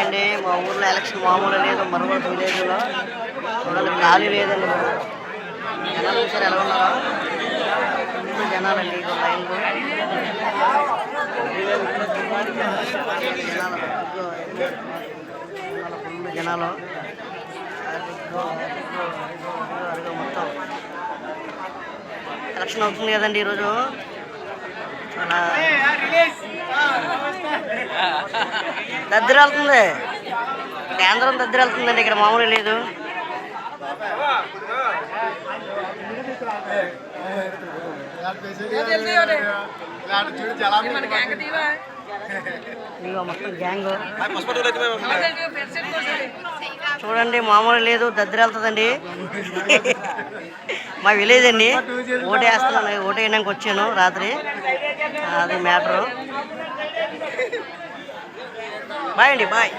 అండి మా ఊర్లో ఎలక్షన్ మామూలు లేదు మరొక విలేజ్లో. చూడాలి ఖాళీ లేదండి జనాలు చూసారు ఎలా ఉన్నారా. జనాలండి లైన్లో జనాలు జనాలు. మొత్తం ఎలక్షన్ అవుతుంది కదండి ఈరోజు. చాలా దద్దర వెళ్తుంది కేంద్రం దద్దరి వెళ్తుందండి ఇక్కడ మామూలు లేదు. మొత్తం గ్యాంగ్. చూడండి మామూలు లేదు దద్దరి వెళ్తుందండి మా విలేజ్ అండి. ఓటు వేస్తున్నాను ఓటు వేయడానికి వచ్చాను రాత్రి. అది మ్యాటరు. బాయ్ అండి బాయ్